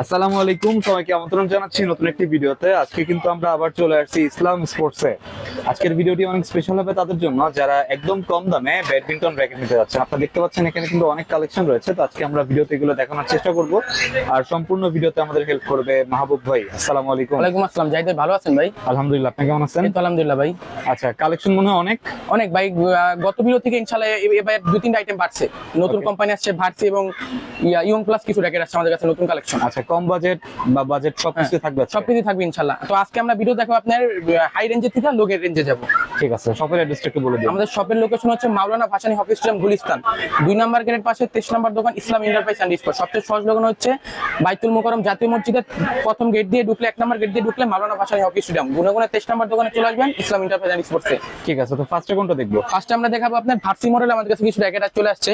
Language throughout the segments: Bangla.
আসসালামু আলাইকুম সবাইকে আমন্ত্রণ জানাচ্ছি নতুন একটি ভিডিওতে। আজকে কিন্তু আমরা আবার চলে আসছি ইসলাম স্পোর্টসে। আজকের ভিডিওটি অনেক স্পেশাল হবে তাদের জন্য। যারা একদম কম দামে ব্যাডমিন্টন র্যাকেট নিতে যাচ্ছেন আপনারা দেখতে পাচ্ছেন এখানে কিন্তু অনেক কালেকশন রয়েছে। তো আজকে আমরা ভিডিওতে এগুলো দেখানোর চেষ্টা করব। আর সম্পূর্ণ ভিডিওতে আমাদের হেল্প করবে মাহবুব ভাই। আসসালামু আলাইকুম। ওয়ালাইকুম আসসালাম। জাহিদ ভালো আছেন ভাই? আলহামদুলিল্লাহ আপনি কেমন আছেন? আলহামদুলিল্লাহ ভাই। আচ্ছা কালেকশন মনে হয় অনেক? অনেক ভাই। গত ভিডিও থেকে ইনশাআল্লাহ এবার দুই তিনটা আইটেম বাড়ছে। নতুন কোম্পানি আসছে ভার্সি এবং ইয়ং প্লাস কিছু র্যাকেট আসছে আমাদের কাছে নতুন কালেকশন আচ্ছা কম বাজেট বা বাজেট সবকিছু থাকবে আজকে? সব কিছু থাকবে ইনশাআল্লাহ তো আজকে আমরা ভিডিও দেখাবো আপনার হাই রেঞ্জের থেকে লোকের রেঞ্জে যাব। ঠিক আছে শপের অ্যাড্রেসটা একটু বলে দিন আমাদের শপের লোকেশন হচ্ছে মাওলানা ভাসানী হকি স্টেডিয়াম গুলিস্তান। দুই নাম্বার গেটের পাশে তেইশ নম্বর দোকান ইসলাম ইন্টারপ্রাইজ অ্যান্ড স্পোর্ট সবচেয়ে সহজ লোকান হচ্ছে বাইতুল মোকরম জাতীয় মসজিদের প্রথম গেট দিয়ে ঢুকলে এক নম্বর গেট দিয়ে ঢুকলে মাওলানা ভাসানী হকি স্টেডিয়াম। গুণগুণে তেইশ নম্বর দোকানে চলে আসবেন ইসলাম ইন্টারপ্রাইজ অ্যান্ড স্পোর্টসে ঠিক আছে তো ফার্স্টে কোনটা দেখব? ফার্স্টে আমরা দেখাবো আপনার ভার্সি মডেল আমাদের কাছে কিছু র্যাকেট চলে আসছে।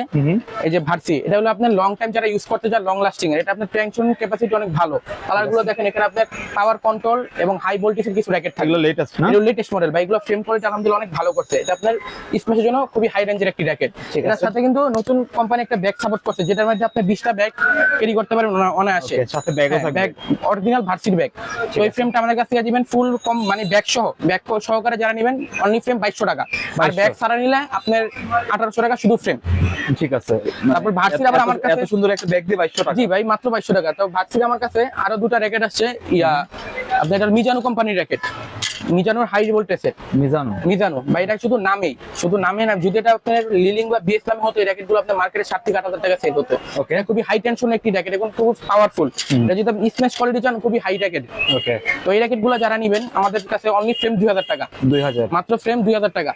এই যে ভার্সি এটা হলো আপনার লং টাইম যারা ইউজ করতে চান লং লাস্টিং এটা আপনার টেনশন ক্যাপাসিটি অনেক ভালো। কালারগুলো দেখেন এখানে আপনার পাওয়ার কন্ট্রোল এবং হাই ভোল্টেজের কিছু র্যাকেট থাকবে। এগুলো লেটেস্ট না? এগুলো লেটেস্ট মডেল বা এগুলো ফ্রেম কোয়ালিটি আলহামদুলিল্লাহ অনেক ভালো করছে। এটা আপনার স্পেসের জন্য খুবই হাই রেঞ্জের একটি র্যাকেট এটার। সাথে কিন্তু নতুন কোম্পানি একটা ব্যাগ সাপোর্ট করছে যেটার মধ্যে আপনি 20টা ব্যাগ ক্যারি করতে পারবেন অনায়াসে। সাথে ব্যাগও থাকবে। ব্যাগ অরিজিনাল ভার্সির ব্যাগ তো এই ফ্রেমটা আমাদের কাছ থেকে দিবেন ফুল কম মানে ব্যাগ সহ। ব্যাগ সহকারে যারা নেবেন অনলি ফ্রেম 2200 টাকা। আর ব্যাগ ছাড়া নিলে আপনার 1800 টাকা শুধু ফ্রেম ঠিক আছে। তারপর ভার্সির এত- আবার আমার কাছে- এত সুন্দর একটা ব্যাগ দিয়ে বাইশশো টাকা। জি ভাই মাত্র বাইশশো টাকা। তো আমার কাছে আরও দুটা র্যাকেট আসছে। ইয়া আপনার মিজানো কোম্পানির র্যাকেট মিজানোর হাই ভোল্টেজের মিজানো। মিজানো। বা এটা শুধু নামেই। শুধু নামে না যদি এটা আপনার লিলিং বা বিএসএম হতো এই র্যাকেটগুলো আপনার মার্কেটে ষাট থেকে আট হাজার টাকা সেল হতো। ওকে এটা খুবই হাই টেনশন একটি র্যাকেট এবং খুব পাওয়ারফুল এটা যদি আপনি স্ম্যাশ কোয়ালিটি চান খুবই হাই র্যাকেট ওকে তো এই র্যাকেটগুলো যারা নিবেন আমাদের কাছে অনলি ফ্রেম দুই হাজার টাকা। দুই হাজার। মাত্র ফ্রেম দুই হাজার টাকা।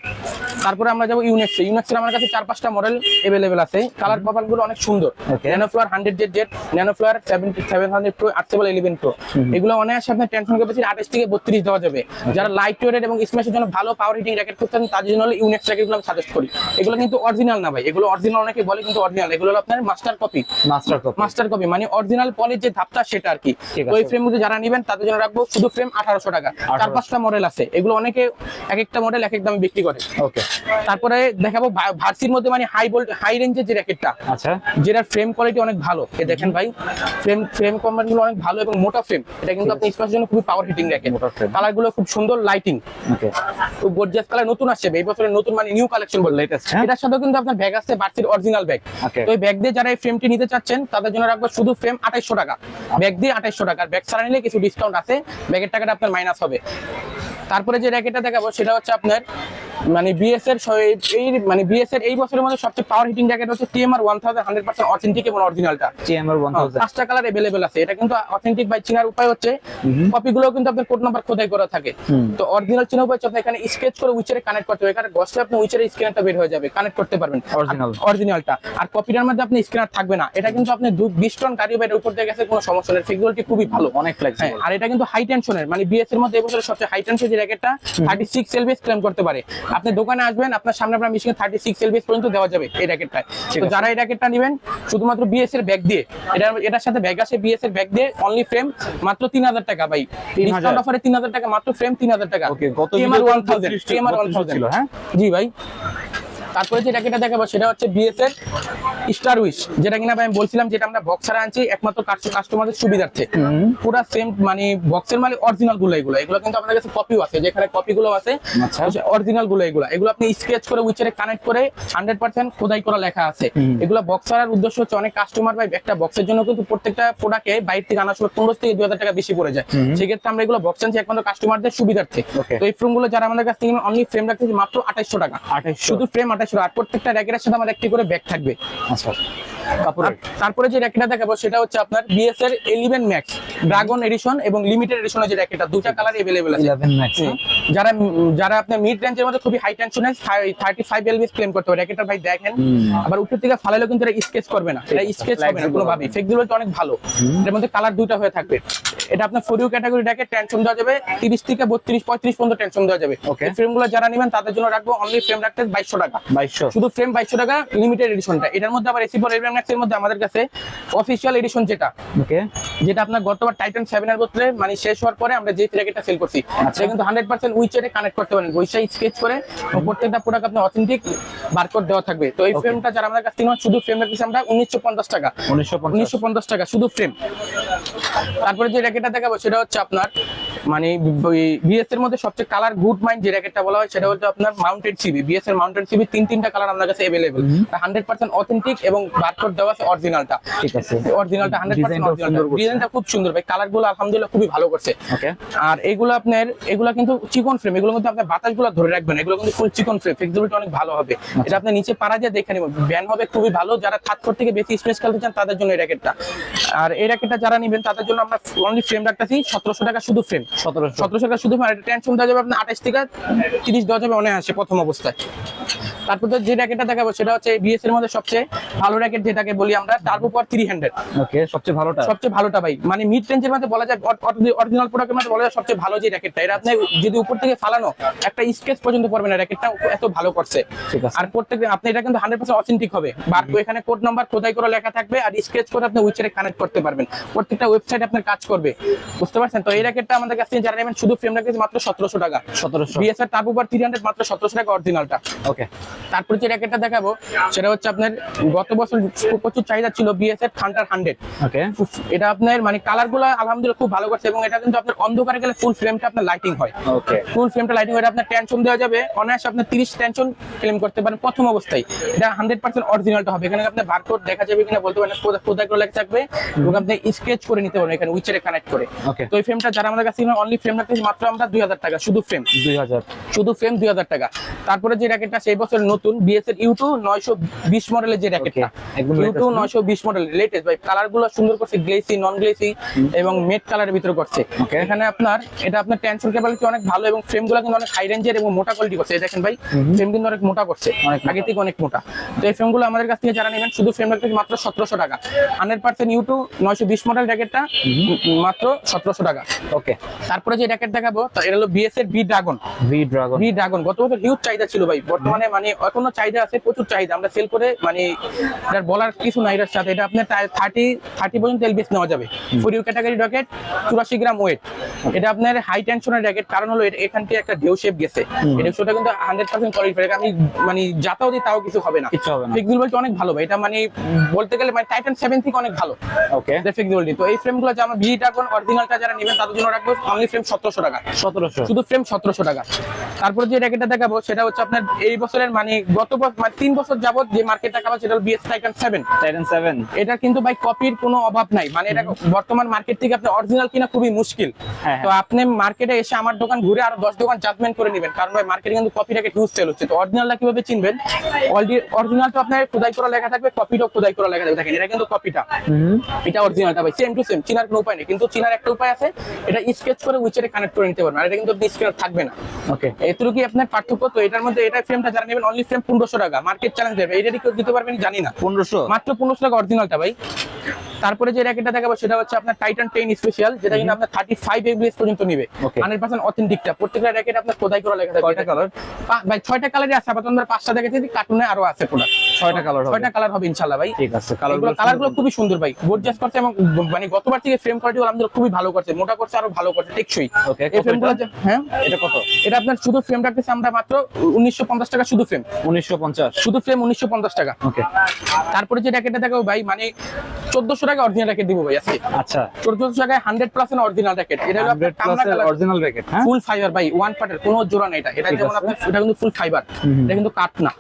তারপরে আমরা যাব ইউনেক্স ইউনেক্সের আমার কাছে চার পাঁচটা মডেল এভেলেবেল আছে। কালার কভারগুলো অনেক সুন্দর। Nanoflare hundred Z Z Nanoflare seventy seven hundred pro আটসেবল eleven pro এগুলো অনায়াসে আপনার টেনশন ক্যাপাসিটি আঠাশ থেকে বত্রিশ দেওয়া যাবে। যারা লাইট ওয়েটেড এবং স্ম্যাশের জন্য ভালো পাওয়ার হিটিং র্যাকেট করতেন তাদের জন্য ইউনেক্স র্যাকেটগুলো আমি সাজেস্ট করি। এগুলো কিন্তু অরিজিনাল না ভাই। এগুলো অরিজিনাল অনেকে বলে কিন্তু অরিজিনাল এগুলো আপনার master copy master copy master copy মানে অরিজিনাল পলির যে ধাপটা সেটা আর কি। আছে। ফ্রেমগুলো যারা নেবেন তাদের জন্য রাখব শুধু ফ্রেম আঠারোশো টাকা। চার পাঁচটা মডেল আছে। এগুলো অনেকে এক একটা মডেল এক এক দামে বিক্রি করে। ওকে তারপরে দেখাবো ভার্সির মধ্যে মানে হাই ভোল্ট হাই রেঞ্জের যে র্যাকেটটা আচ্ছা। যেটার ফ্রেম কোয়ালিটি অনেক ভালো। এ দেখেন ভাই ফ্রেম ফ্রেম কোম্পানি গুলো অনেক ভালো এবং মোটা ফ্রেম এটা কিন্তু আপনি স্পেশাল জন্য খুবই পাওয়ার হিটিং র্যাকেট মোটা frame। কালারগুলো খুব সুন্দর লাইটিং ওকে গর্জিয়াস কালার নতুন আসছে এই বছরের নতুন মানে নিউ কালেকশন বললে লেটেস্ট হ্যাঁ? এটার সাথে কিন্তু আপনার ব্যাগ আছে বার্সির অরিজিনাল ব্যাগ তো এই ব্যাগ দিয়ে যারা এই ফ্রেমটি নিতে চাচ্ছেন তাদের জন্য রাখব শুধু ফ্রেম আঠাইশশো টাকা। ব্যাগ দিয়ে আঠাইশশো টাকা। ব্যাগ ছাড়া নিলে কিছু ডিসকাউন্ট আছে ব্যাগের টাকাটা আপনার মাইনাস হবে। তারপরে যে র্যাকেটটা দেখাবো সেটা হচ্ছে আপনার মানে বিএস এর এই মানে বিএস এর এই বছরের মধ্যে সবচেয়ে পাওয়ার হিটিং র্যাকেট হচ্ছে TMR one thousand hundred percent authentic এবং অরিজিনালটা টিএমআর ওয়ান থাউজেন্ড পাঁচটা কালার এভেলেবেল আছে। এটা কিন্তু অথেন্টিক বাই চিনার উপায় হচ্ছে কপি গুলো কিন্তু আপনার কোড নাম্বার খোদাই করা থাকে। তো অরিজিনাল চিনার উপায় আপনি এখানে স্কেচ করে উইচারে কানেক্ট করতে হবে। এখানে গসে আপনি উইচারে স্ক্যানারটা বের হয়ে যাবে কানেক্ট করতে পারবেন। Original। অরিজিনালটা আর কপিটার মধ্যে আপনি স্ক্যানার থাকবে না। এটা কিন্তু আপনি দু- বিশ টন গাড়ি বাইরের উপর দিয়ে গেছে কোনো সমস্যা নেই। ফিজিবিলিটি খুবই ভালো। অনেক হ্যাঁ, ফ্লেক্সিবল আর এটা কিন্তু হাই টেনশনের মানে বিএস এর মধ্যে এবছরের সবচেয়ে হাই টেনশন যে র্যাকেটটা থার্টি সিক্স এলবিএস ক্লেম করতে পারে। আপনি দোকানে আসবেন আপনার সামনে আপনার মেশিনে থার্টি সিক্স এলবিএস পর্যন্ত দেওয়া যাবে এই র্যাকেটটা তো যারা এই র্যাকেটটা নেবেন শুধুমাত্র বিএস এর ব্যাগ দিয়ে এটা এটার সাথে ব্যাগ আছে বিএস এর ব্যাগ দিয়ে অনলি ফ্রেম মাত্র তিন হাজার টাকা ভাই। 3000 ডিসকাউন্ট অফারে তিন হাজার টাকা মাত্র ফ্রেম তিন হাজার টাকা। ওকে গত থাউজেন্ড ভিডিওতে 1000 32 TMR 32 1000 ছিল হ্যাঁ? জি ভাই। তারপরে যে র্যাকেটটা দেখাবো সেটা হচ্ছে বিএস এর স্টার উইশ যেটা কিনা আমি বলছিলাম যেটা আমরা বক্সারে আনছি একমাত্র কাস্টমারদের সুবিধার্থে। পুরা সেম মানে বক্সের মানে অরিজিনালগুলো এগুলো। এগুলো কিন্তু আপনার কাছে কপিও আছে যেখানে কপি গুলো আছে আচ্ছা। অরিজিনালগুলো এগুলো। এগুলো আপনি স্কেচ করে উইচারে কানেক্ট করে হান্ড্রেড পার্সেন্ট খোদাই করা লেখা আছে। এগুলো বক্সারের উদ্দেশ্য হচ্ছে অনেক কাস্টমার ভাই একটা বক্সের জন্য কিন্তু প্রত্যেকটা প্রোডাক্টে বাইরে থেকে আনার সময় পনেরো থেকে দুই হাজার টাকা বেশি পড়ে যায়। সেক্ষেত্রে আমরা এগুলো বক্স আনছি একমাত্র কাস্টমারদের সুবিধার্থে। তো এই ফ্রেমগুলো যারা আমাদের কাছ থেকে অনলি ফ্রেম রাখতেছি মাত্র আঠাইশশো টাকা। 2800 শুধু ফ্রেম আঠাইশশো আর প্রত্যেকটা র্যাকেটের সাথে আমাদের একটি করে ব্যাগ থাকবে। আচ্ছা কাপড়ের। তারপরে যে র্যাকেটটা দেখাবো সেটা হচ্ছে আপনার বিএস এর এলিভেন ম্যাক্স ড্রাগন এডিশন এবং লিমিটেড এডিশনের যে র্যাকেটটা দুটা কালার এভেলেবেল আছে। 11 ম্যাক্স যারা যারা আপনার মিড রেঞ্জের মধ্যে খুবই হাই টেনশনে থার্টি ফাইভ এলবিএস ক্লেম করতে হবে। র্যাকেটটা ভাই দেখেন আবার উপর থেকে ফালাইলেও কিন্তু এটা স্কেচ করবে না। এটা স্কেচ হবে না কোনো। ভাবে ফ্লেক্সিবিলিটি অনেক ভালো। এর মধ্যে কালার দুইটা হয়ে থাকবে। এটা আপনার four U category racket tension দেওয়া যাবে। তিরিশ থেকে বত্রিশ পঁয়ত্রিশ পর্যন্ত টেনশন দেওয়া যাবে. এই ফ্রেমগুলো যারা নেবেন তাদের জন্য রাখব অনলি ফ্রেম রাখতে বাইশশো টাকা। বাইশশো। শুধু ফ্রেম বাইশশো টাকা লিমিটেড এডিশনটা এটার মধ্যে আবার এসি ফোর টাইটান ম্যাক্স এর মধ্যে আমাদের কাছে অফিসিয়াল এডিশন যেটা। ওকে যেটা আপনার গতবার টাইটান সেভেন এর বদলে মানে শেষ হওয়ার পরে আমরা যে র্যাকেটটা সেল করছি সেটা কিন্তু হান্ড্রেড পার্সেন্ট উইচেটে কানেক্ট করতে পারেন। উইচাই স্কেচ করে প্রত্যেকটা প্রোডাক্ট আপনি অথেন্টিক বারকোড দেওয়া থাকবে। তো এই ফ্রেমটা যারা আমাদের কাছ থেকে শুধু ফ্রেম রাখছি আমরা উনিশশো পঞ্চাশ টাকা। উনিশশো পঞ্চাশ। টাকা শুধু ফ্রেম তারপরে যে র্যাকেটটা দেখাবো সেটা হচ্ছে আপনার মানে বিএস এর মধ্যে সবচেয়ে কালার গুড মাইন্ড যে র্যাকেটটা বলা হয় সেটা হচ্ছে আপনার মাউন্টেড সিবি বিএস এর মাউন্টেড সিবি তিন তিনটা কালার আপনার কাছে হান্ড্রেড পার্সেন্ট অথেন্টিক এবং বারকোড দেওয়া আছে অরিজিনালটা ঠিক আছে। অরিজিনালটা হান্ড্রেড পার্সেন্ট Design-টাও সুন্দর করছে। ডিজাইনটা খুব সুন্দর ভাই। কালারগুলো আলহামদুলিল্লাহ খুবই ভালো করছে। ওকে আর এগুলো আপনার এগুলো কিন্তু চিকন ফ্রেম এগুলো কিন্তু আপনার বাতাসগুলো ধরে রাখবেন এগুলো কিন্তু ফুল চিকন ফ্রেম ফ্লেক্সিবিলিটি অনেক ভালো হবে। আচ্ছা। এটা আপনি নিচে পাড়া দিয়ে দেখে নেবেন। ব্যান হবে খুবই ভালো। যারা থার্ড থেকে বেশি স্পেস খেলতে চান তাদের জন্য এই র্যাকেটটা আর এই র্যাকেটটা যারা নেবেন তাদের জন্য আমরা অনলি ফ্রেম রাখতেছি। সতেরোশো টাকা শুধু ফ্রেম সতেরোশো। সতেরোশো টাকা শুধু টেনশন দেওয়া যাবে আপনার আঠাশ থেকে তিরিশ দেওয়া যাবে অনেক আসে প্রথম অবস্থায়। তারপর তো যে র্যাকেটটা দেখাবো সেটা হচ্ছে বিএস এর মধ্যে সবচেয়ে ভালো র্যাকেট যেটাকে বলি আমরা turbo power three hundred okay সবচেয়ে ভালোটা? সবচেয়ে ভালোটা ভাই মানে মিড রেঞ্জের মধ্যে বলা যায় অরিজিনাল প্রোডাক্টের মধ্যে বলা যায় সবচেয়ে ভালো যে র্যাকেটটা এটা আপনি যদি উপর থেকে ফালানো একটা স্কেচ পর্যন্ত পড়বে না র্যাকেটটা এত ভালো করছে। আর প্রত্যেক আপনি এটা কিন্তু হান্ড্রেড পার্সেন্ট অথেন্টিক হবে। এখানে কোড নাম্বার খোদাই করে লেখা থাকবে আর স্কেচ করে আপনি উইচারে কানেক্ট করতে পারবেন। প্রত্যেকটা ওয়েবসাইট আপনার কাজ করবে। বুঝতে পারছেন? তো এই র্যাকেটটা আমাদের কাছ থেকে যারা নেবেন শুধু ফ্রেম র্যাকেট মাত্র সতেরোশো টাকা। সতেরোশো। BSR turbo bar three hundred মাত্র সতেরোশো টাকা অরিজিনালটা ওকে তারপরে যে র্যাকেটটা দেখাবো সেটা হচ্ছে আপনার গত বছর প্রচুর চাহিদা ছিল বিএসআর থান্ডার হান্ড্রেড ওকে এটা আপনার মানে কালারগুলো আলহামদুলিল্লাহ খুব ভালো করছে এবং এটা কিন্তু আপনার অন্ধকারে গেলে ফুল ফ্রেমটা আপনার লাইটিং হয়। ওকে ফুল ফ্রেমটা লাইটিং হয় আপনার টেনশন দেওয়া যাবে। অনায়াসে আপনার তিরিশ টেনশন ক্লেম করতে পারেন প্রথম অবস্থায়। এটা হান্ড্রেড পার্সেন্ট অরিজিনালটা হবে। এখানে আপনার বারকোড দেখা যাবে কিনা বলতে পারেন কোথায় করে লেখা থাকবে এবং আপনি স্কেচ করে নিতে পারবেন এখানে উইচারে কানেক্ট করে। তো এই ফ্রেমটা যারা আমাদের কাছে অনলি ফ্রেম রাখতেছি মাত্র আমরা দুই হাজার টাকা শুধু ফ্রেম দুই হাজার। শুধু ফ্রেম দুই হাজার টাকা। তারপরে যে র্যাকেটটা সেই বছর নতুন বিএস এর ইউটু নয়শো বিশ মডেলের যে র্যাকেটটা একদম ইউটু নয়শো বিশ মডেল লেটেস্ট ভাই কালারগুলো সুন্দর করছে গ্লেসি নন গ্লেসি এবং মেট কালারের ভিতরে করছে. এখানে আপনার এটা আপনার টেনশন ক্যাপাবিলিটি অনেক ভালো এবং ফ্রেমগুলো কিন্তু অনেক হাই রেঞ্জের এবং মোটা কোয়ালিটি করছে। দেখেন ভাই ফ্রেম কিন্তু অনেক মোটা করছে। আগে থেকে অনেক মোটা। তো এই ফ্রেমগুলো আমাদের কাছ থেকে যারা নেবেন শুধু ফ্রেম রাখতে মাত্র সতেরোশো টাকা। হান্ড্রেড পার্সেন্ট ইউটু নয়শো বিশ মডেল র্যাকেটটা মাত্র সতেরোশো টাকা। ওকে তারপরে যে র্যাকেট দেখাবো তা এটা হলো বিএস এর B dragon V dragon V dragon গত বছর হিউজ চাহিদা ছিল ভাই? বর্তমানে মানে এখনও চাহিদা আছে প্রচুর চাহিদা। আমরা সেল করে মানে এটার বলার কিছু নাই এটার সাথে। এটা আপনার থার্টি থার্টি পর্যন্ত এলবিএস নেওয়া যাবে। ফোর ক্যাটাগরি রকেট চুরাশি গ্রাম ওয়েট এটা আপনার হাই টেনশনের র্যাকেট কারণ হলো এখান থেকে একটা ঢেউ শেপ গেছে। ঢেউটা কিন্তু হান্ড্রেড পার্সেন্ট কোয়ালিফাই আমি মানে যাতাও দিই তাও কিছু হবে না। কিছু হবে না। ফ্লেক্সিবিলিটি অনেক ভালো ভাই। এটা মানে বলতে গেলে মানে টাইটান সেভেন থেকে অনেক ভালো। ওকে ফ্লেক্সিবিলিটি তো এই ফ্রেমগুলো যে আমার ভি ড্রাগন অরিজিনালটা যারা নেবেন তাদের জন্য রাখব। অনলি ফ্রেম সতেরোশো টাকা। সতেরোশো। শুধু ফ্রেম সতেরোশো টাকা। তারপরে যে র্যাকেটটা দেখাবো সেটা হচ্ছে আপনার এই বছরের মানে গত মানে তিন বছর যাবত যে মার্কেটটা খাবার সেটা হলো BS Titan seven Titan seven এটা কিন্তু ভাই কপির কোনো অভাব নাই। মানে এটা বর্তমান মার্কেট থেকে আপনি অরিজিনাল কিনা খুবই মুশকিল। হ্যাঁ, তো আপনি মার্কেটে এসে আমার দোকান ঘুরে আরও দশ দোকান জাজমেন্ট করে নেবেন। কারণ ভাই মার্কেটে কিন্তু কপি র্যাকেট হিউজ সেল হচ্ছে। তো অরিজিনালটা কীভাবে চিনবেন? অরিজিনাল তো আপনার খোদাই করা লেখা থাকবে কপিটাও খোদাই করা লেখা থাকবে। দেখেন এটা কিন্তু কপিটা এটা অরিজিনালটা ভাই সেম টু সেম চিনার কোনো উপায় নেই। কিন্তু চিনার একটা উপায় আছে এটা স্কেচ করে উইচারে কানেক্ট করে নিতে পারবেন। আর এটা কিন্তু স্ক্রিন থাকবে না। ওকে এতটুকু আপনার পার্থক্য? তো এটার মধ্যে এটা ফ্রেমটা যারা নেবেন অনলি ফ্রেম পনেরোশো টাকা। মার্কেট চ্যালেঞ্জ দেবে। এটা কেউ দিতে পারবেন? জানি না। পনেরোশো? মাত্র পনেরোশো টাকা অরিজিনালটা ভাই। তারপরে যে র্যাকেটটা দেখাবো সেটা হচ্ছে আপনার টাইটান টেন স্পেশাল যেটা কিন্তু আপনার থার্টি ফাইভ এবিএস পর্যন্ত নিবে। হান্ড্রেড পার্সেন্ট অথেন্টিকটা প্রত্যেকটা র্যাকেট আপনার খোদাই করা লেখা কয়টা কালার ভাই ছয়টা কালারই আছে। আপাতত আমরা পাঁচটা দেখেছি কার্টুনে আরও আছে প্রোডাক্ট ছয়টা কালার হবে। ছয়টা কালার হবে ইনশাল্লাহ ভাই। ঠিক আছে কালারগুলো খুবই সুন্দর ভাই। গর্জিয়াস করছে এবং মানে গতবার থেকে ফ্রেম কোয়ালিটি আলহামদুলিল্লাহ খুবই ভালো করছে। মোটা করছে আরও ভালো করছে। টেকসই এই? হ্যাঁ? এটা কত? এটা আপনার শুধু ফ্রেম রাখতেছি আমরা মাত্র উনিশশো পঞ্চাশ টাকা শুধু ফ্রেম উনিশশো পঞ্চাশ। শুধু ফ্রেম উনিশশো পঞ্চাশ টাকা। ওকে তারপরে যে র্যাকেটটা দেখাবো ভাই মানে চোদ্দশো টাকা অরিজিনাল র্যাকেট দিব ভাই আজকে। আচ্ছা। চোদ্দশো টাকায় হান্ড্রেড পার্সেন্ট অরিজিনাল র্যাকেট এটা হলো আপনার কামরা কালার অরিজিনাল র্যাকেট হ্যাঁ? ফুল ফাইবার ভাই ওয়ান পার্টের কোনো জোড়া নেই এটা। এটা যেমন আছে। আপনার এটা কিন্তু ফুল ফাইবার এটা কিন্তু কাঠ না।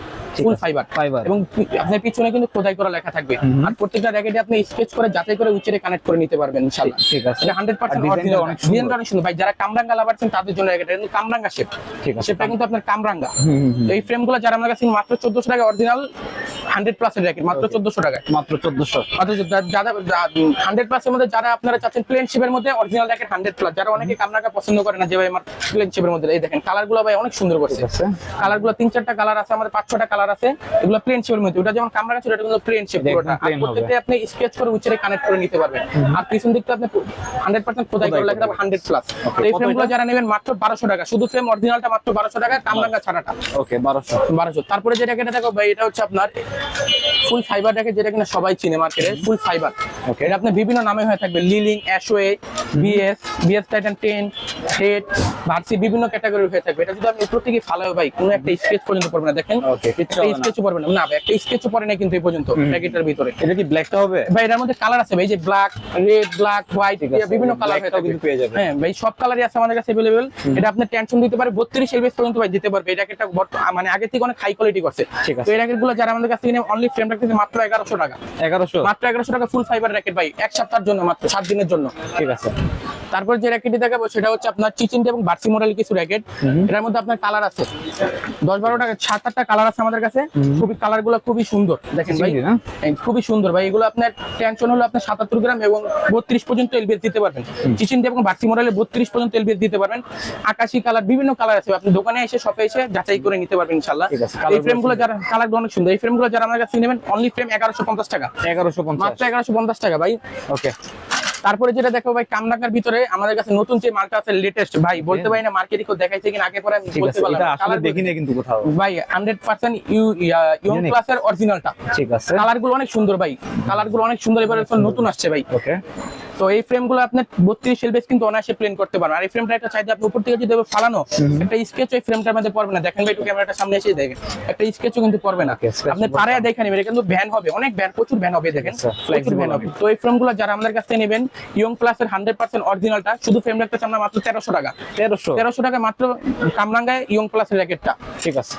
ফুল। ফাইবার এবং আপনার পিছনে কিন্তু খোদাই করা লেখা থাকবে। আর প্রত্যেকটা র্যাকেটে আপনি স্কেচ করে যাচাই করে উচ্চে কানেক্ট করে নিতে পারবেন ইনশাআল্লাহ। ঠিক আছে। এটা হান্ড্রেড পার্সেন্ট আর design টা অনেক সুন্দর। অনেক সুন্দর। ভাই যারা কামরাঙ্গা লাভারছেন তাদের জন্য এটা কিন্তু কামরাঙ্গা শেপ ঠিক আছে। শেপটা কিন্তু আপনার কামরাঙ্গা। এই ফ্রেমগুলো যারা আমার কাছে মাত্র চোদ্দশো টাকা অরিজিনাল হান্ড্রেড প্লাসের র্যাকেট মাত্র চোদ্দশো টাকায়। মাত্র চোদ্দশো। মাত্র যারা হান্ড্রেড প্লাসের মধ্যে যারা আপনারা চাচ্ছেন প্লেন শেপের মধ্যে অরিজিনাল র্যাকেট হান্ড্রেড প্লাস যারা অনেকে কামরাঙ্গা পছন্দ করে না যে ভাই আমার প্লেন শেপের মধ্যে এই দেখেন কালারগুলো ভাই অনেক সুন্দর করছে। ঠিক কালারগুলো তিন চারটা কালার আছে আমাদের পাঁচ ছটা কালার আছে এগুলো প্লেন শেপের মধ্যে। ওটা যেমন কামরা ছিল এটা কিন্তু প্লেন শেপ পুরোটা। প্রত্যেকটা আপনি স্কেচ করে উচ্চে কানেক্ট করে নিতে পারবেন। আর পিছন দিকটা আপনি হান্ড্রেড পার্সেন্ট খোদাই করে লাগবে হান্ড্রেড প্লাস এই ফ্রেমগুলো যারা নেবেন মাত্র বারোশো টাকা। শুধু ফ্রেম অরিজিনালটা মাত্র বারোশো টাকা কামরাঙ্গা ছাড়াটা। ওকে বারোশো। বারোশো। তারপরে যে র্যাকেটটা দেখো ভাই এটা হচ্ছে আপনার ফুল ফাইবার র্যাকেট যেটা কিনা সবাই চিনে মার্কেটে ফুল ফাইবার Okay. এটা আপনার বিভিন্ন নামে হয়ে থাকবে Li Ning Ashaway BS BS Titan ten head ভার্সি বিভিন্ন ক্যাটাগরির হয়ে থাকবে এটা যদি আপনি উপর থেকে ফালাও ভাই কোনো একটা স্কেচ পর্যন্ত পড়বে না দেখেন Okay, কিচ্ছু হবে না। স্কেচও পড়বে না না ভাই একটা স্কেচও পড়ে না কিন্তু এই পর্যন্ত প্যাকেটের ভিতরে এটা কি ব্ল্যাকটা হবে ভাই এটার মধ্যে কালার আছে ভাই এই যে ব্ল্যাক রেড ব্ল্যাক হোয়াইট ঠিক আছে। বিভিন্ন কালার হয়ে Black টাও থাকবে কিন্তু পেয়ে যাবেন। হ্যাঁ ভাই সব কালারই আছে আমাদের কাছে अवेलेबल এটা আপনি টেনশন দিতে পারে 32 এলবিএস পর্যন্ত ভাই দিতে পারবে এটা একটা মানে আগে থেকে অনেক হাই কোয়ালিটি করছে ঠিক আছে। তো এই র্যাকেট গুলো যারা আমাদের কাছে কিনে অনলি ফ্রেম রাখতেছে মাত্র 1100 টাকা। এগারোশো? মাত্র 1100 টাকা ফুল ফাইবার র্যাকেট ভাই এক সপ্তাহের জন্য মাত্র 7 দিনের জন্য। ঠিক আছে। তারপর যে র্যাকেটটি দেখাবো সেটা হচ্ছে আপনার চিচিনটি এবং বার্সি মডেল কিছু র্যাকেট এটার মধ্যে আপনার কালার আছে। দশ সাত আটটা কালার আছে আমাদের কাছে। খুবই কালারগুলো খুবই সুন্দর। দেখেন ভাই। খুবই সুন্দর ভাই। এগুলো আপনার টেনশন হলো আপনার সাতাত্তর গ্রাম এবং বত্রিশ পর্যন্ত এলবিএস দিতে পারবেন। চিচিনটি এবং বার্সি মডেলে বত্রিশ পর্যন্ত এলবিএস দিতে পারবেন। আকাশি কালার বিভিন্ন কালার আছে। আপনি দোকানে এসে শপে এসে যাচাই করে নিতে পারবেন ইনশাল্লাহ এই colour ফ্রেমগুলো গুলো যারা কালার অনেক সুন্দর। এই ফ্রেমগুলো যারা আমার কাছে নেবেন অনলি ফ্রেম এগারোশো পঞ্চাশ টাকা। এগারোশো পঞ্চাশ। মাত্র এগারোশো পঞ্চাশ টাকা ভাই। ওকে তারপরে যেটা দেখো ভাই কামরাঙ্গার ভিতরে আমাদের কাছে নতুন যে মালটা আছে লেটেস্ট ভাই বলতে পারি না মার্কেটে কেউ দেখাইছে কিনা আগে পরে আমি বলতে পারলাম এটা না। দেখিনি কিন্তু কোথাও। ভাই হান্ড্রেড পার্সেন্ট ইউ ইয়ং ক্লাসের অরিজিনালটা ঠিক আছে। কালারগুলো অনেক সুন্দর ভাই। কালারগুলো অনেক সুন্দর এবারে নতুন আসছে ভাই। ওকে তো এই ফ্রেমগুলো আপনার বত্রিশ এলবেস কিন্তু অনায়াসে প্লেন করতে পারবেন। আর এই ফ্রেমটা একটা চাইতে আপনি উপর থেকে যদি এভাবে ফালানো একটা স্কেচ ওই ফ্রেমটার মধ্যে পড়বে না। দেখেন ভাই একটু ক্যামেরাটা সামনে এসে দেখেন। একটা স্কেচও কিন্তু পড়বে না। আপনি পারে না। দেখে নেবেন কিন্তু ভ্যান হবে। অনেক ভ্যান প্রচুর ভ্যান হবে দেখেন। আচ্ছা, প্রচুর ভ্যান হবে। তো এই ফ্রেমগুলো যারা আমাদের কাছে নেবেন ইয়ং ক্লাসের হান্ড্রেড পার্সেন্ট অরিজিনালটা শুধু ফ্রেম রাখতেছে আমরা মাত্র তেরোশো টাকা। তেরোশো? তেরোশো টাকা মাত্র কামরাঙ্গায় ইয়ং ক্লাসের র্যাকেটটা ঠিক আছে।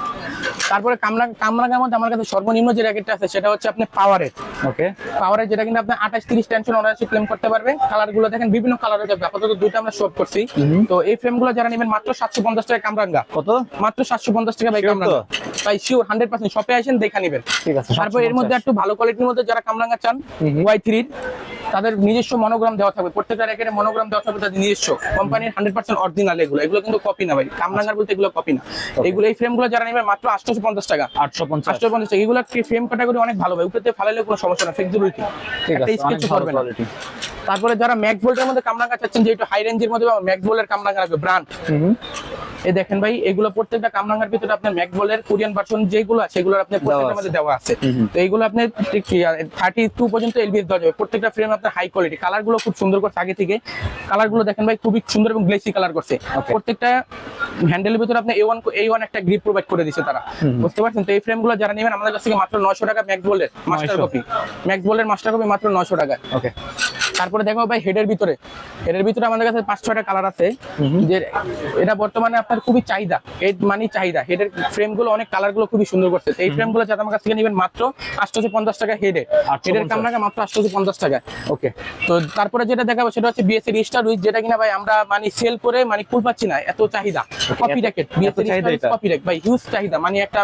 তারপরে কামরাং কামরাঙ্গার মধ্যে আমার কাছে সর্বনিম্ন যে র্যাকেটটা আছে সেটা হচ্ছে আপনি পাওয়ারের ওকে পাওয়ারের যেটা কিন্তু আপনি আঠাশ তিরিশ টেনশন অনায়াসে ক্লেম করতে পারবে কালারগুলো দেখেন বিভিন্ন কালার হয়ে যাবে। আপাতত দুটো আমরা শপ করছি। তো এই ফ্রেমগুলো যারা নেবেন মাত্র সাতশো পঞ্চাশ টাকা কামরাঙ্গা। কত? মাত্র সাতশো পঞ্চাশ টাকা ভাই কামরাঙ্গা। তো? ভাই শিওর হান্ড্রেড পার্সেন্ট শপে আসেন দেখা নেবেন। ঠিক আছে তারপর এর মধ্যে একটু ভালো কোয়ালিটির মধ্যে যারা কামরাঙ্গা চান। ওয়াই থ্রির তাদের নিজস্ব মনোগ্রাম দেওয়া থাকবে। প্রত্যেকটা র্যাকেটে মনোগ্রাম দেওয়া থাকবে তাদের নিজস্ব। কোম্পানির হান্ড্রেড পার্সেন্ট অরিজিনাল এগুলো। এগুলো কিন্তু কপি না ভাই। কামরাঙ্গার বলতে এগুলো কপি না। এগুলো এই ফ্রেমগুলো যারা নেবে মাত্র আটশো পঞ্চাশ টাকা। আটশো পঞ্চাশ আটশো পঞ্চাশ টাকা এগুলো ফ্রেম ক্যাটাগরি অনেক ভালো ভাই। উপরে ফালাইলে কোনো সমস্যা না। ফ্লেক্সিবিলিটি ঠিক আছে স্কেচ করবে না। তারপরে যারা ম্যাক্স ভোল্টের মধ্যে কামরাঙ্গা চাচ্ছেন যে একটু হাই রেঞ্জের মধ্যে ম্যাক্স ভোল্টের কামরাঙ্গা রাখবে ব্র্যান্ড এই দেখেন ভাই এগুলো প্রত্যেকটা কামরাঙ্গার ভিতরে আপনার ম্যাক্স ভোল্টের কোরিয়ান ভার্সন যেগুলো আছে সেগুলো আপনার প্রত্যেকটার আছে। মধ্যে দেওয়া আছে। তো এইগুলো আপনার থার্টি টু পর্যন্ত এলবিএস দেওয়া যাবে। প্রত্যেকটা ফ্রেম আপনার হাই কোয়ালিটি কালারগুলো খুব সুন্দর করছে আগে থেকে। কালারগুলো দেখেন ভাই খুবই সুন্দর এবং গ্লেসি কালার করছে। প্রত্যেকটা হ্যান্ডেলের ভিতরে আপনি এ ওয়ান এ ওয়ান একটা গ্রিপ প্রোভাইড করে দিচ্ছে তারা। বুঝতে পারছেন? তো এই ফ্রেমগুলো যারা নেবেন আমাদের কাছ থেকে মাত্র নয়শো টাকা ম্যাক্স ভোল্টের মাস্টার কপি ম্যাক্স ভোল্টের মাস্টার কপি মাত্র নয়শো টাকা ওকে তারপরে দেখো ভাই হেডের ভিতরে। হেডের ভিতরে আমাদের কাছে পাঁচ ছয়টা কালার আছে। যে এটা বর্তমানে আপনার খুবই চাহিদা। হেড মানে চাহিদা। হেডের ফ্রেমগুলো অনেক কালারগুলো খুবই সুন্দর করছে। এই ফ্রেমগুলো যাতে আমার কাছ থেকে নেবেন মাত্র আটশোশো পঞ্চাশ টাকা হেডে 850 হেডের কামরাকে মাত্র আটশোশো পঞ্চাশ টাকা। ওকে তো তারপরে যেটা দেখাবো সেটা হচ্ছে বিএসসি রিস্টার উইথ যেটা কিনা ভাই আমরা মানে সেল করে মানে কুল পাচ্ছি না। এত চাহিদা। Copy racket BSC copy rack ভাই হিউজ চাহিদা। মানে একটা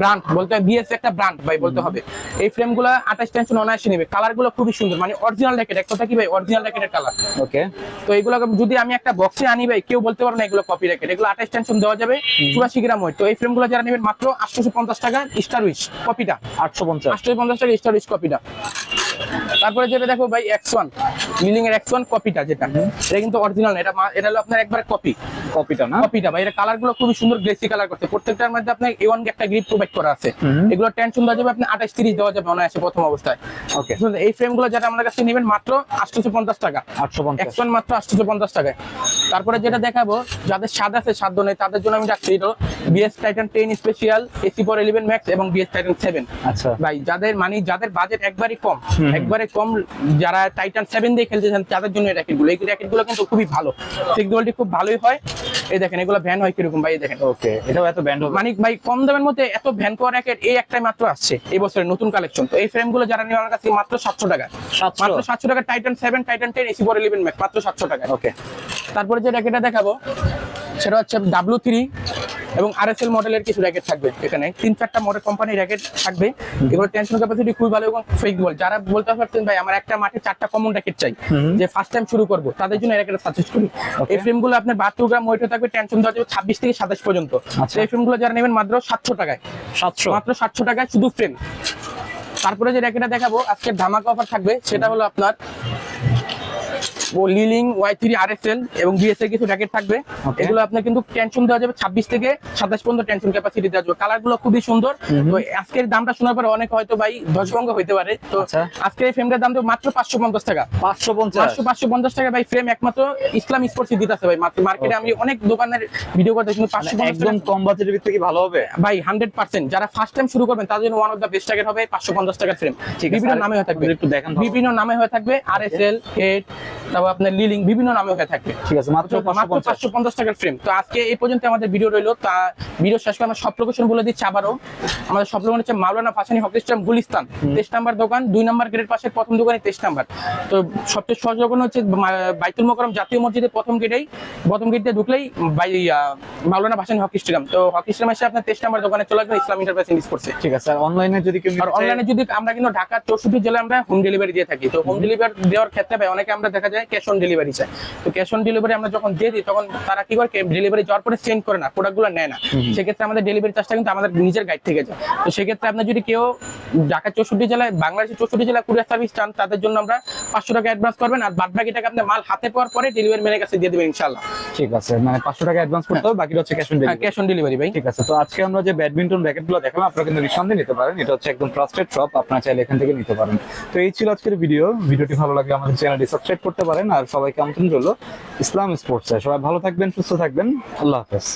ব্র্যান্ড বলতে হবে বিএসসি একটা ব্র্যান্ড ভাই বলতে হবে। এই ফ্রেমগুলো আঠাশ টেনশন অনায়াসে নেবে। কালারগুলো খুবই সুন্দর। মানে অরিজিনাল র্যাকেট এক কথা কি ভাই অরিজিনাল র্যাকেটের কালার ওকে তো এগুলো যদি আমি একটা বক্সে আনি ভাই কেউ বলতে পারবে না এগুলো কপি র্যাকেট এগুলো আঠাশ টেনশন দেওয়া যাবে চুরাশি গ্রাম হয় তো এই ফ্রেমগুলো যারা নেবেন মাত্র আটশোশো পঞ্চাশ টাকা স্টার উইচ কপিটা আটশো পঞ্চাশ আটশো পঞ্চাশ টাকা স্টার উইচ কপিটা তারপরে যেটা দেখো ভাই এক্স ওয়ান মিলিং এর ওয়ান কপিটা যেটা এটা কিন্তু অরিজিনাল না এটা এটা হলো আপনার একবার কপি কপিটা না? কপিটা ভাই এটা কালারগুলো খুবই সুন্দর গ্লেসি কালার করছে। প্রত্যেকটার মধ্যে আপনার এ ওয়ান একটা গ্রিপ প্রোভাইড করা আছে। এগুলো টেনশন দেওয়া যাবে আপনি আঠাশ তিরিশ দেওয়া যাবে অনায়াসে প্রথম অবস্থায়। ওকে? এই ফ্রেমগুলো যারা আমাদের কাছে নেবেন মাত্র আটশোশো পঞ্চাশ টাকা আটশো পঞ্চাশ মাত্র আটশোশো পঞ্চাশ টাকায়। তারপরে যেটা দেখাবো যাদের স্বাদ আছে সাধ্য নেই তাদের জন্য আমি রাখছি এটা BS Titan ten special AC four eleven max এবং বিএস টাইটান সেভেন আচ্ছা। ভাই যাদের মানে যাদের বাজেট একবারই কম। একবারে কম যারা টাইটান সেভেন দিয়ে খেলতে চান তাদের জন্য এই র্যাকেটগুলো। এই র্যাকেটগুলো কিন্তু খুবই ভালো। সিকিউরিটি খুব ভালোই হয়। এই দেখেন এগুলো ভ্যান হয় কীরকম ভাই দেখেন। ওকে এটাও এত ব্যান্ড হবে। মানে ভাই কম দামের মধ্যে এত ভ্যান পাওয়ার র্যাকেট এই একটাই মাত্র আসছে এই বছরের নতুন কালেকশন তো এই ফ্রেমগুলো যারা নিয়ে আমার কাছে মাত্র সাতশো টাকা। মাত্র সাতশো টাকা Titan seven Titan ten AC four eleven max মাত্র সাতশো টাকা। ওকে তারপরে যে র্যাকেটটা দেখাবো সেটা হচ্ছে ডাব্লু থ্রি এবং আরএসএল মডেলের কিছু র্যাকেট থাকবে এখানে। তিন চারটা মডেল কোম্পানির র্যাকেট থাকবে। এগুলো টেনশন ক্যাপাসিটি খুবই ভালো এবং ফ্লেক্সিবল যারা বলতে পারছেন ভাই আমার একটা মাঠে চারটা কমন র্যাকেট চাই যে ফার্স্ট টাইম শুরু করব তাদের জন্য র্যাকেট সাজেস্ট করি. এই ফ্রেমগুলো আপনার বাহাত্তর গ্রাম ওয়েটে থাকবে টেনশন দেওয়া যাবে ছাব্বিশ থেকে সাতাশ পর্যন্ত। আচ্ছা। এই ফ্রেমগুলো যারা নেবেন মাত্র সাতশো টাকায়। সাতশো। মাত্র সাতশো টাকায় শুধু ফ্রেম তারপরে যে র্যাকেটটা দেখাবো আজকে ধামাকা অফার থাকবে সেটা হলো আপনার Li Ning Y three R S L এবং বিএস কিছু র্যাকেট থাকবে। এগুলো আপনার কিন্তু টেনশন দেওয়া যাবে ছাব্বিশ থেকে সাতাশ পর্যন্ত টেনশন ক্যাপাসিটি দেওয়া যাবে। কালারগুলো খুবই সুন্দর। তো আজকের দামটা শোনার পরে অনেক হয়তো ভাই ধ্বজভঙ্গ হইতে পারে। তো আচ্ছা। আজকের এই ফ্রেমটার দাম দেবো মাত্র পাঁচশো পঞ্চাশ টাকা। পাঁচশো পঞ্চাশ। পাঁচশো পাঁচশো পঞ্চাশ টাকা ভাই ফ্রেম একমাত্র ইসলাম স্পোর্টস দিতেছে ভাই। মার্কেটে আমি অনেক দোকানের ভিডিও করতে কিন্তু পাঁচশো মানে একদম কম বাজেটের ভিতরে কি ভালো হবে? ভাই হান্ড্রেড পার্সেন্ট যারা ফার্স্ট টাইম শুরু করবেন তাদের জন্য one of the best target হবে পাঁচশো পঞ্চাশ টাকার ফ্রেম ঠিক আছে, বিভিন্ন নামে হয়ে থাকবে। একটু দেখান। বিভিন্ন নামে হয়ে থাকবে আর এস এল হেড তারপর আপনার লিলিং বিভিন্ন নামে হয়ে ঠিক আছে মাত্র পাঁচশো পঞ্চাশ। টাকার ফ্রেম তো আজকে এই পর্যন্ত আমাদের ভিডিও রইল। তা ভিডিও শেষ করে আমরা সব লোকেশন বলে দিচ্ছি আবারও। আমাদের সব লোকেশন হচ্ছে মাওলানা ফাসানি হকি স্টাম গুলিস্তান। তেইশ নাম্বার দোকান দুই নাম্বার গেটের পাশে প্রথম দোকানে তেইশ নাম্বার। তো সবচেয়ে সহজ দোকান হচ্ছে বাইতুল মোকরম জাতীয় মসজিদের প্রথম গেটেই প্রথম গেট দিয়ে ঢুকলেই মাওলানা ভাসানি হকি স্টেডিয়াম। তো হকি স্টেডিয়াম এসে আপনার তেইশ নাম্বার দোকানে চলে আসবেন ইসলাম ইন্টারপ্রাইজ করছে ঠিক আছে আর অনলাইনে যদি কেউ আর অনলাইনে যদি আমরা কিন্তু ঢাকার চৌষট্টি জেলায় আমরা হোম ডেলিভারি দিয়ে থাকি। তো হোম। ডেলিভারি দেওয়ার ক্ষেত্রে অনেকে আমরা দেখা যায় ক্যাশ অন ডেলিভারি চাই তো ক্যাশ অন ডেলিভারি আমরা যখন দিয়ে দিই তখন তারা কি করে ডেলিভারি যাওয়ার পরে সেন্ড করে না প্রোডাক্টগুলো নেয় না। সেক্ষেত্রে আমাদের ডেলিভারি চার্জটা কিন্তু আমাদের নিজের গাইড থেকে যায়। তো সেক্ষেত্রে আপনার যদি কেউ ঢাকার চৌষট্টি জেলায় বাংলাদেশের চৌষট্টি জেলায় কুরিয়ার সার্ভিস চান তাদের জন্য আমরা পাঁচশো টাকা অ্যাডভান্স করবেন। আর বাদ বাকি টাকা আপনার মাল হাতে পাওয়ার পরে ডেলিভারি ম্যানের কাছে দিয়ে দেবেন ইনশাল্লাহ ঠিক আছে মানে পাঁচশো টাকা অ্যাডভান্স করতে হবে বাকিটা হচ্ছে cash on delivery cash on delivery ভাই। ঠিক আছে তো আজকে আমরা যে ব্যাডমিন্টন র্যাকেটগুলো দেখালাম আপনারা কিন্তু নিঃসন্দেহে নিতে পারেন। এটা হচ্ছে একদম ট্রাস্টেড শপ আপনারা চাইলে এখান থেকে নিতে পারেন। তো এই ছিল আজকের ভিডিও ভিডিওটি ভালো লাগলে আমাদের চ্যানেলটি সাবস্ক্রাইব করতে পারেন আর সবাইকে আমন্ত্রণ রইল ইসলাম স্পোর্টস। সবাই ভালো থাকবেন সুস্থ থাকবেন। আল্লাহ হাফেজ।